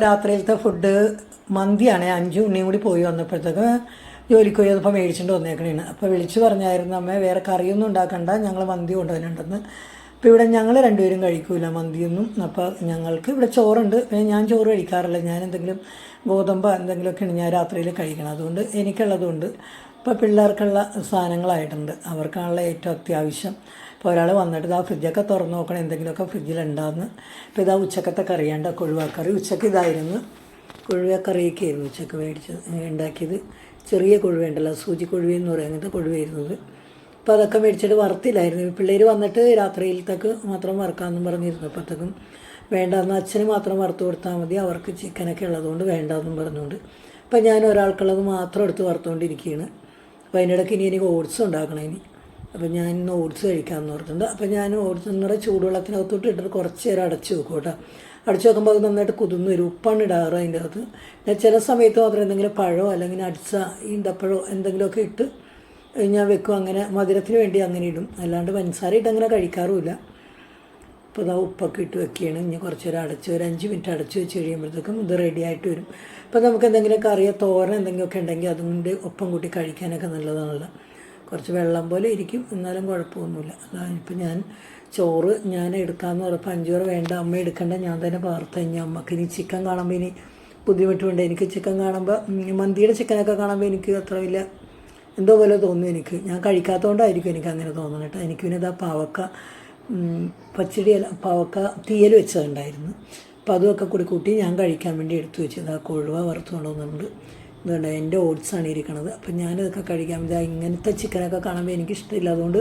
രാത്രിയിലത്തെ food മന്തിയാണ്. അഞ്ചു ഉണ്ണിയും കൂടി പോയി വന്നപ്പോഴത്തേക്ക് ജോലിക്ക് പോയി അതിപ്പോൾ മേടിച്ചിട്ട് വന്നേക്കണേണ് അപ്പോൾ വിളിച്ചു പറഞ്ഞായിരുന്നു അമ്മ വേറെ കറിയൊന്നും ഉണ്ടാക്കണ്ട. ഞങ്ങൾ മന്തി കൊണ്ടുവരുന്നുണ്ടെന്ന് അപ്പോൾ ഇവിടെ ഞങ്ങൾ രണ്ടുപേരും കഴിക്കൂല മന്തിയൊന്നും. അപ്പോൾ ഞങ്ങൾക്ക് ഇവിടെ ചോറുണ്ട്. പിന്നെ ഞാൻ ചോറ് കഴിക്കാറില്ല. ഞാൻ എന്തെങ്കിലും ഗോതമ്പ് എന്തെങ്കിലുമൊക്കെയാണ് ഞാൻ രാത്രിയിൽ കഴിക്കണം അതുകൊണ്ട് എനിക്കുള്ളതുകൊണ്ട് ഇപ്പോൾ പിള്ളേർക്കുള്ള സാധനങ്ങളായിട്ടുണ്ട്. അവർക്കാണല്ലോ ഏറ്റവും അത്യാവശ്യം. ഇപ്പോൾ ഒരാൾ വന്നിട്ട് ഇതാ ഫ്രിഡ്ജൊക്കെ തുറന്ന് നോക്കണം എന്തെങ്കിലുമൊക്കെ ഫ്രിഡ്ജിലുണ്ടാകുന്നു ഇപ്പോൾ ഇതാ ഉച്ചക്കത്തെ കറിയാണ്ട് കൊഴുവാക്കറി ഉച്ചയ്ക്ക് ഇതായിരുന്നു. കൊഴുവക്കറിയൊക്കെയായിരുന്നു ഉച്ചയ്ക്ക് മേടിച്ചത് ഉണ്ടാക്കിയത്. ചെറിയ കൊഴുവുണ്ടല്ലോ സൂചി കൊഴുവ എന്ന് പറയുന്നത് കൊഴുവായിരുന്നത്. അപ്പോൾ അതൊക്കെ മേടിച്ചിട്ട് വറുത്തില്ലായിരുന്നു. പിള്ളേർ വന്നിട്ട് രാത്രിയിലത്തേക്ക് മാത്രം വറുക്കാമെന്നും പറഞ്ഞിരുന്നു. അപ്പോഴത്തേക്കും വേണ്ടാന്ന് അച്ഛന് മാത്രം വറുത്ത് കൊടുത്താൽ മതി അവർക്ക് ചിക്കനൊക്കെ ഉള്ളതുകൊണ്ട് വേണ്ടാന്നും പറഞ്ഞുകൊണ്ട്. അപ്പോൾ ഞാൻ ഒരാൾക്കുള്ളത് മാത്രം എടുത്ത് വറുത്തുകൊണ്ടിരിക്കുകയാണ് അപ്പോൾ അതിനിടയ്ക്ക് ഇനി എനിക്ക് ഓട്സ് ഉണ്ടാക്കണം ഇനി അപ്പോൾ ഞാൻ ഇന്ന് ഓട്സ് കഴിക്കാമെന്ന് ഓർത്തുണ്ട് അപ്പോൾ ഞാൻ ഓട്സ് ഒന്നുകൂടെ ചൂടുവെള്ളത്തിനകത്തോട്ട് ഇട്ടിട്ട് കുറച്ച് നേരം അടച്ച് വെക്കും കേട്ടോ. അടച്ച് വെക്കുമ്പോൾ അത് നന്നായിട്ട് കുതിർന്ന് വരും. ഉപ്പാണ് ഇടാറ് അതിന്റെ അകത്ത്. ഞാൻ ചില സമയത്ത് മാത്രം എന്തെങ്കിലും പഴമോ അല്ലെങ്കിൽ അടിച്ച ഈന്തപ്പഴമോ എന്തെങ്കിലുമൊക്കെ ഇട്ട് ഞാൻ വെക്കും. അങ്ങനെ മധുരത്തിന് വേണ്ടി അങ്ങനെ ഇടും. അല്ലാണ്ട് പഞ്ചസാര ഇട്ട് അങ്ങനെ കഴിക്കാറുമില്ല. അപ്പോൾ ഇതാ ഉപ്പൊക്കെ ഇട്ട് വെക്കുകയാണ്. ഇനി കുറച്ച് നേരം അടച്ച് ഒരു അഞ്ച് മിനിറ്റ് അടച്ച് വെച്ച് കഴിയുമ്പോഴത്തേക്കും ഇത് റെഡി ആയിട്ട് വരും. അപ്പോൾ നമുക്ക് എന്തെങ്കിലും കറിയ തോരൻ എന്തെങ്കിലുമൊക്കെ ഉണ്ടെങ്കിൽ അതുകൊണ്ട് ഒപ്പം കൂട്ടി കഴിക്കാനൊക്കെ നല്ലതാണല്ലോ. കുറച്ച് വെള്ളം പോലെ ഇരിക്കും. എന്നാലും കുഴപ്പമൊന്നുമില്ല. അതാണ് ഇപ്പം ഞാൻ ചോറ് ഞാൻ എടുക്കാമെന്ന് പറഞ്ഞപ്പോൾ അഞ്ചോറ് വേണ്ട അമ്മ എടുക്കണ്ട ഞാൻ തന്നെ പാർത്ത് ഇനി അമ്മയ്ക്ക് ഇനി ചിക്കൻ കാണുമ്പോൾ ഇനി ബുദ്ധിമുട്ടുണ്ട്. എനിക്ക് ചിക്കൻ കാണുമ്പോൾ മന്തിയുടെ ചിക്കനൊക്കെ കാണുമ്പോൾ എനിക്ക് അത്ര വലിയ എന്തോ പോലെ തോന്നും എനിക്ക്. ഞാൻ കഴിക്കാത്തതുകൊണ്ടായിരിക്കും എനിക്ക് അങ്ങനെ തോന്നുന്നത് കേട്ടോ. എനിക്ക് പിന്നെ ഇതാ പാവക്ക ഉം, പച്ചടിയല്ല പാവക്ക തീയൽ വെച്ചതുണ്ടായിരുന്നു. അപ്പോൾ അതുമൊക്കെ കൂടി കൂട്ടി ഞാൻ കഴിക്കാൻ വേണ്ടി എടുത്തു വെച്ചത്. ആ കൊഴുവ വറുത്തുകൊണ്ടുവന്നിട്ടുണ്ട്. എന്തുകൊണ്ട് എന്റെ ഓട്സാണ് ഇരിക്കണത്. അപ്പം ഞാനിതൊക്കെ കഴിക്കാൻ വേണ്ടി ഇങ്ങനത്തെ ചിക്കനൊക്കെ കാണുമ്പോൾ എനിക്ക് ഇഷ്ടമില്ല അതുകൊണ്ട്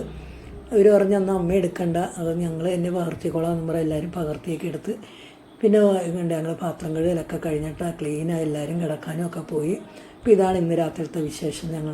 അവർ പറഞ്ഞ അന്ന് അമ്മ എടുക്കണ്ട. അത് ഞങ്ങൾ എന്നെ പകർത്തിക്കോളാം എന്ന് പറഞ്ഞാൽ എല്ലാവരും പകർത്തിയൊക്കെ എടുത്ത്. പിന്നെ കണ്ട് ഞങ്ങൾ പാത്രം കഴുകലൊക്കെ കഴിഞ്ഞിട്ട് ക്ലീനായി എല്ലാവരും കിടക്കാനും ഒക്കെ പോയി. അപ്പോൾ ഇതാണ് ഇന്ന് രാത്രിയിലത്തെ വിശേഷം ഞങ്ങൾ